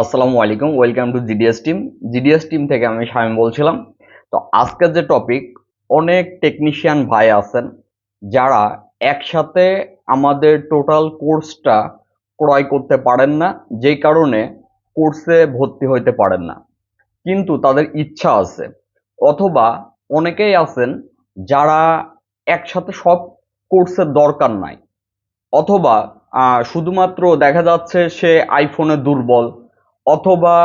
আসসালামু আলাইকুম welcome to GDS team GDS team থেকে আমি শামীম বলছিলাম। তো আজকের যে টপিক অনেক টেকনিশিয়ান ভাই আছেন, যারা একসাথে আমাদের টোটাল কোর্সটা ক্রয় করতে পারেন না যেই কারণে কোর্সে ভর্তি হইতে পারেন না। কিন্তু তাদের ইচ্ছা আছে। অথবা অনেকেই আছেন, যারা একসাথে সব কোর্সের দরকার নাই। অথবা শুধুমাত্র দেখা যাচ্ছে সে আইফোনে দুর্বল অথবা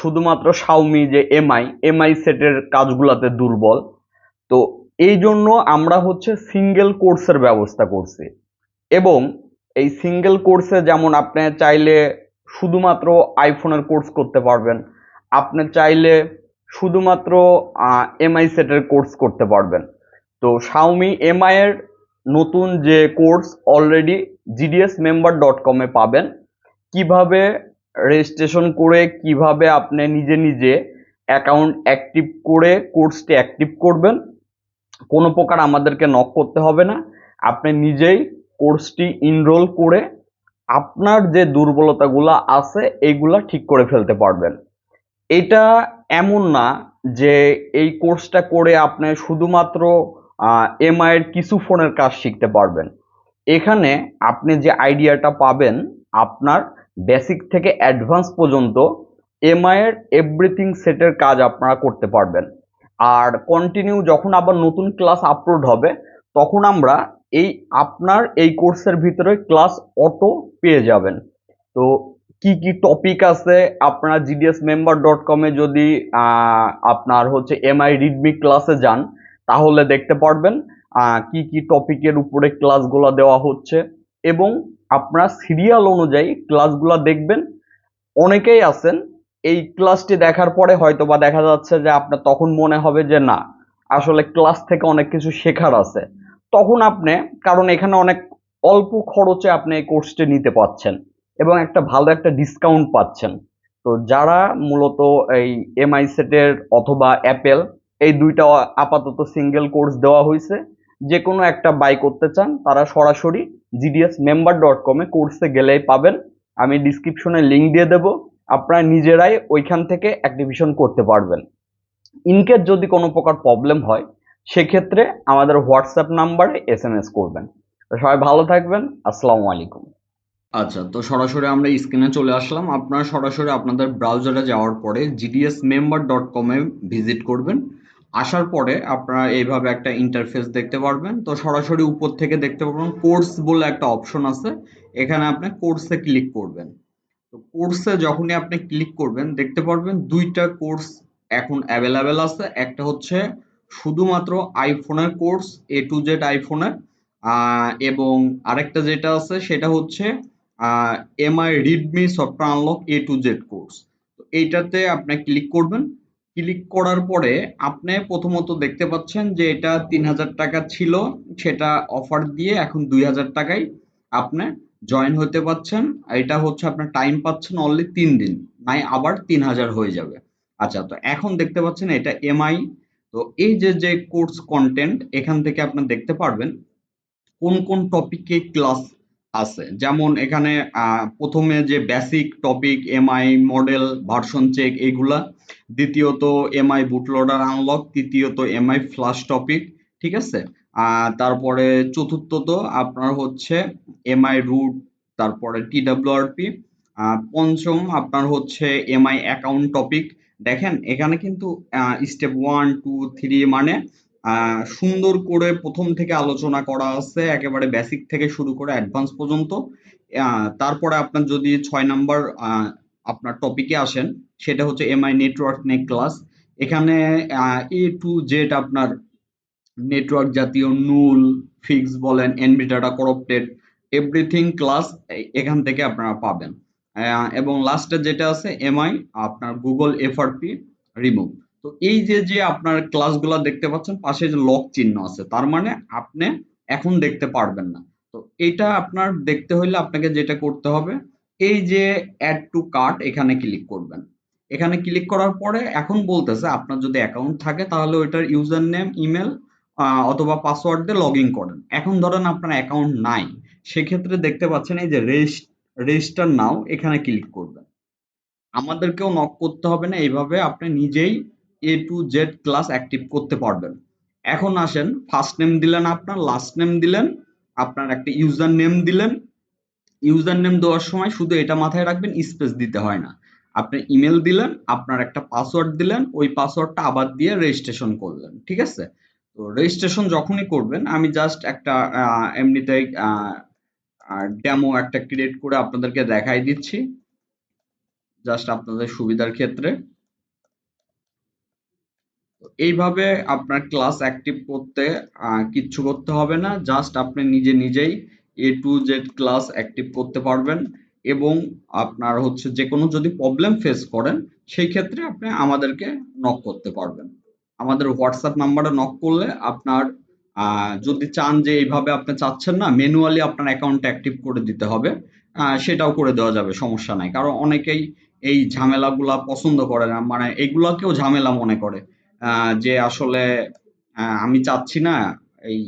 শুধুমাত্র শাওমি যে এমআই এমআই সেটের কাজগুলাতে দুর্বল। তো এই জন্য আমরা হচ্ছে সিঙ্গেল কোর্সের ব্যবস্থা করছি। এবং এই সিঙ্গেল কোর্সে যেমন আপনি চাইলে শুধুমাত্র আইফোনের কোর্স করতে পারবেন, আপনি চাইলে শুধুমাত্র এমআই সেটের কোর্স করতে পারবেন। তো শাওমি এমআই এর নতুন যে course already GDS member dot কমে পাবেন। কীভাবে রেজিস্ট্রেশন করে কীভাবে আপনি নিজে নিজে অ্যাকাউন্ট অ্যাক্টিভ করে কোর্সটি অ্যাক্টিভ করবেন, কোনো প্রকার আমাদেরকে নক করতে হবে না। আপনি নিজেই কোর্সটি ইনরোল করে আপনার যে দুর্বলতাগুলো আছে এইগুলা ঠিক করে ফেলতে পারবেন। এটা এমন না যে এই কোর্সটা করে আপনি শুধুমাত্র এমআই এর কিছু ফোনের কাজ শিখতে পারবেন। এখানে আপনি যে আইডিয়াটা পাবেন, আপনার বেসিক থেকে অ্যাডভান্স পর্যন্ত এমআই এর এভরিথিং সেটের কাজ আপনারা করতে পারবেন। আর কন্টিনিউ যখন আবার নতুন ক্লাস আপলোড হবে, তখন আমরা এই আপনার এই কোর্সের ভিতরে ক্লাস অটো পেয়ে যাবেন। তো কি কি টপিক আছে, আপনারা জিডিএস মেম্বার ডট কমে যদি আপনার হচ্ছে এমআই রিডমি ক্লাসে যান, তাহলে দেখতে পারবেন কি কি টপিকের উপরে ক্লাসগুলো দেওয়া হচ্ছে। এবং আপনারা সিরিয়াল অনুযায়ী ক্লাসগুলো দেখবেন। অনেকেই আছেন, এই ক্লাসটি দেখার পরে হয়তো বা দেখা যাচ্ছে যে আপনার তখন মনে হবে যে না, আসলে ক্লাস থেকে অনেক কিছু শেখার আছে। তখন আপনি, কারণ এখানে অনেক অল্প খরচে আপনি এই কোর্সটি নিতে পাচ্ছেন এবং একটা ভালো একটা ডিসকাউন্ট পাচ্ছেন। তো যারা মূলত এই এমআই সেটের অথবা অ্যাপেল এই দুইটা আপাতত সিঙ্গেল কোর্স দেওয়া হয়েছে যে কোনো একটা বাই করতে চান, তারা সরাসরি জিডিএস মেম্বার ডট কমে কোর্সে গেলেই পাবেন। আমি ডিসক্রিপশনে লিঙ্ক দিয়ে দেব। আপনারা নিজেরাই ওইখান থেকে অ্যাক্টিভিশন করতে পারবেন। ইনকেস যদি কোনো প্রকার প্রবলেম হয়, সেক্ষেত্রে আমাদের হোয়াটসঅ্যাপ নাম্বারে এস এম এস করবেন। সবাই ভালো থাকবেন। আসসালামু আলাইকুম। আচ্ছা তো সরাসরি আমরা স্ক্রিনে চলে আসলাম। আপনারা সরাসরি আপনাদের ব্রাউজারে যাওয়ার পরে জিডিএস মেম্বার ডট কমে ভিজিট করবেন। আসার পরে আপনারা এইভাবে একটা ইন্টারফেস দেখতে পারবেন। তো সরাসরি উপর থেকে দেখতে পারবেন কোর্স বলে একটা অপশন আছে। এখানে আপনি কোর্সে ক্লিক করবেন। তো কোর্সে যখনই আপনি ক্লিক করবেন, দেখতে পারবেন দুইটা কোর্স এখন অ্যাভেলেবেল আছে। একটা হচ্ছে শুধুমাত্র আইফোনের কোর্স এ টু জেড আইফোনের এবং আরেকটা যেটা আছে, সেটা হচ্ছে MI Redmi software unlock A to Z course তো এইটাতে আপনি ক্লিক করবেন। ক্লিক করার পরে আপনি প্রথমত দেখতে পাচ্ছেন যে এটা তিন হাজার টাকা ছিল, সেটা অফার দিয়ে এখন দুই হাজার টাকায় আপনি জয়েন হতে পাচ্ছেন। এটা হচ্ছে আপনার টাইম পাচ্ছেন অনলি তিন দিন, নাই আবার তিন হাজার হয়ে যাবে। আচ্ছা তো এখন দেখতে পাচ্ছেন এটা এমআই তো এই যে যে কোর্স কন্টেন্ট এখান থেকে আপনি দেখতে পারবেন কোন কোন টপিকে ক্লাস আছে। যেমন এখানে প্রথমে যে basic topic MI model version check এইগুলা, দ্বিতীয়ত এমআই বুটলোডার আনলক তৃতীয়ত এমআই ফ্লাশ টপিক ঠিক আছে? তারপরে চতুর্থত আপনার হচ্ছে এমআই রুট তারপরে টিডাব্লিউআরপি পঞ্চম আপনার হচ্ছে এমআই অ্যাকাউন্ট টপিক দেখেন, এখানে কিন্তু স্টেপ ওয়ান টু থ্রি মানে সুন্দর করে প্রথম থেকে আলোচনা করা আছে, একেবারে বেসিক থেকে শুরু করে অ্যাডভান্স পর্যন্ত। তারপরে আপনার যদি ছয় নাম্বার আপনার টপিকে আসেন, সেটা হচ্ছে এমআই নেটওয়ার্ক নেক ক্লাস এখানে এ টু জেড আপনার নেটওয়ার্ক জাতীয় নুল ফিক্স বলেন NV data corrupted everything class এখান থেকে আপনারা পাবেন। এবং লাস্টে যেটা আছে এমআই আপনার গুগল এফআরপি রিমুভ তো এই যে যে আপনার ক্লাসগুলো দেখতে পাচ্ছেন, পাশে যে লক চিহ্ন আছে, তার মানে আপনি এখন দেখতে পারবেন না। তো এটা আপনার দেখতে হলে আপনাকে যেটা করতে হবে, এই যে অ্যাড টু কার্ট এখানে ক্লিক করবেন। এখানে ক্লিক করার পরে এখন বলতেছে, আপনার যদি অ্যাকাউন্ট থাকে তাহলে ওইটার ইউজার নেম ইমেল অথবা পাসওয়ার্ড দিয়ে লগ ইন করেন। এখন ধরেন আপনার অ্যাকাউন্ট নাই, সেক্ষেত্রে দেখতে পাচ্ছেন এই যে রেজিস্টার নাও এখানে ক্লিক করবেন। আমাদেরকেও নক করতে হবে না, এইভাবে আপনি নিজেই A to Z class active করতে পারবেন। এখন আসেন ফার্স্ট নেম দিলেন আপনার লাস্ট নেম দিলেন আপনার একটা ইউজার নেম দিলেন। ইউজার নেম দেওয়ার সময় শুধু এটা মাথায় রাখবেন স্পেস দিতে হয় না। আপনি ইমেল দিলেন আপনার একটা পাসওয়ার্ড দিলেন ওই পাসওয়ার্ডটা আবার দিয়ে রেজিস্ট্রেশন করলেন ঠিক আছে? তো রেজিস্ট্রেশন যখনই করবেন আমি জাস্ট একটা আহ, এমনিতেই ডেমো একটা ক্রিয়েট করে আপনাদেরকে দেখাই দিচ্ছি। জাস্ট আপনাদের সুবিধার ক্ষেত্রে। এইভাবে আপনার ক্লাস অ্যাক্টিভ করতে কিচ্ছু করতে হবে না। জাস্ট আপনি নিজে নিজেই A to Z class active করতে পারবেন এবং আপনার হচ্ছে যে কোনো যদি প্রবলেম ফেস করেন, সেই ক্ষেত্রে আপনি আমাদেরকে নক করতে পারবেন। আমাদের হোয়াটসঅ্যাপ নাম্বারে নক করলে আপনার যদি চান যে এইভাবে আপনি চাচ্ছেন না ম্যানুয়ালি আপনার অ্যাকাউন্ট অ্যাক্টিভ করে দিতে হবে সেটাও করে দেওয়া যাবে, সমস্যা নাই। কারণ অনেকেই এই ঝামেলাগুলা পছন্দ করে না মানে এগুলাকেও ঝামেলা মনে করে। যে আসলে আমি চাচ্ছি না এই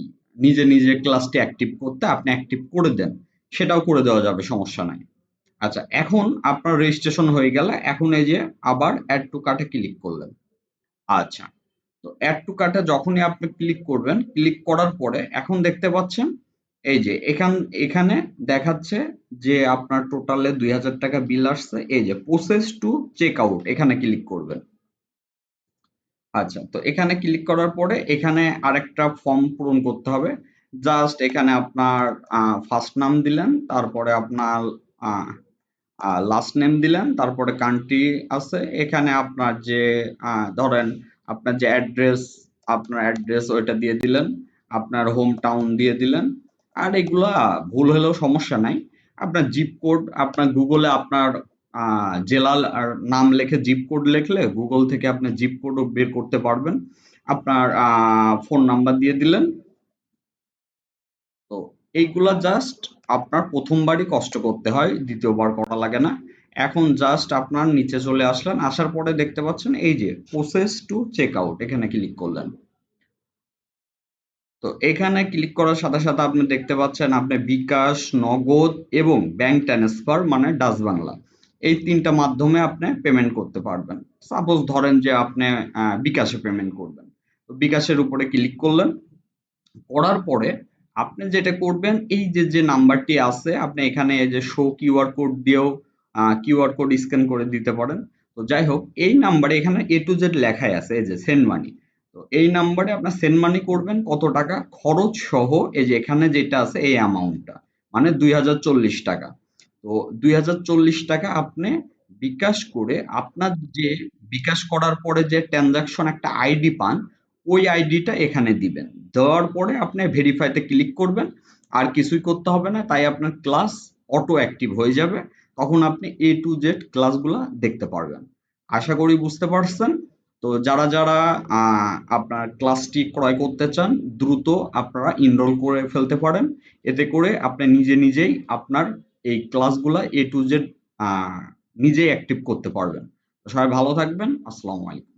নিজে নিজে ক্লাসটি অ্যাক্টিভ করতে, আপনি অ্যাক্টিভ করে দেন। সেটাও করে দেওয়া যাবে, সমস্যা নাই। আচ্ছা এখন আপনার রেজিস্ট্রেশন হয়ে গেলে, এখন এই যে আবার অ্যাড টু কার্টে ক্লিক করলেন। আচ্ছা তো অ্যাড টু কার্টে যখনই আপনি ক্লিক করবেন ক্লিক করার পরে এখন দেখতে পাচ্ছেন, এই যে এখান, এখানে দেখাচ্ছে যে আপনার টোটালে দুই হাজার টাকা বিল আসছে, এই যে প্রসেস টু চেক আউট এখানে ক্লিক করবেন। আচ্ছা তো এখানে ক্লিক করার পরে এখানে আরেকটা ফর্ম পূরণ করতে হবে। জাস্ট এখানে আপনার ফার্স্ট নাম দিলেন, তারপরে আপনার লাস্ট নেম দিলেন, তারপরে কান্ট্রি আছে। এখানে আপনার যে ধরেন আপনার যে অ্যাড্রেস আপনার অ্যাড্রেস ওইটা দিয়ে দিলেন, আপনার হোম টাউন দিয়ে দিলেন। আর এগুলা ভুল হলেও সমস্যা নাই। আপনার জিপ কোড আপনার গুগলে আপনার জেলার আর নাম লিখে জিপ কোড লিখলে গুগল থেকে আপনি জিপ কোডও বের করতে পারবেন। আপনার ফোন নাম্বার দিয়ে দিলেন। তো এইগুলা জাস্ট আপনার প্রথমবারই কষ্ট করতে হয়, দ্বিতীয়বার করা লাগে না। এখন জাস্ট আপনার নিচে চলে আসলেন, আসার পরে দেখতে পাচ্ছেন এই যে প্রসেস টু চেক আউট এখানে ক্লিক করলেন। তো এখানে ক্লিক করার সাথে সাথে আপনি দেখতে পাচ্ছেন, আপনি বিকাশ, নগদ এবং ব্যাংক ট্রান্সফার মানে ডাচ বাংলা। এই তিনটা মাধ্যমে আপনি পেমেন্ট করতে পারবেন। সাপোজ ধরেন যে আপনি বিকাশে পেমেন্ট করবেন। তো বিকাশের উপরে ক্লিক করলেন। করার পরে আপনি যেটা করবেন, এই যে যে নাম্বারটি আছে, আপনি এখানে যে শো কিউআর কোড দিয়েও কিউআর কোড স্ক্যান করে দিতে পারেন। তো যাই হোক, এই নাম্বারে এখানে এ টু জেড লেখাই আছে, এই যে সেন্ড মানি তো এই নাম্বারে আপনার সেন্ড মানি করবেন, কত টাকা? খরচ সহ এই যে এখানে যেটা আছে, এই অ্যামাউন্টটা মানে দুই হাজার চল্লিশ টাকা। তো দুই হাজার চল্লিশ টাকা আপনি বিকাশ করে আপনার যে বিকাশ করার পরে যে ট্রানজাকশন একটা আইডি পান, ওই আইডিটা এখানে দিবেন। দেওয়ার পরে আপনি ভেরিফাইতে ক্লিক করবেন, আর কিছুই করতে হবে না, তাই আপনার ক্লাস অটো অ্যাক্টিভ হয়ে যাবে। তখন আপনি এ টু জেড ক্লাসগুলা দেখতে পারবেন। আশা করি বুঝতে পারছেন? তো যারা যারা আপনার ক্লাসটি ক্রয় করতে চান, দ্রুত আপনারা ইনরোল করে ফেলতে পারেন। এতে করে আপনি নিজে, নিজেই আপনার এই ক্লাসগুলা এ টু জেড নিজেই অ্যাক্টিভ করতে পারবেন। সবাই ভালো থাকবেন। আসসালামু আলাইকুম।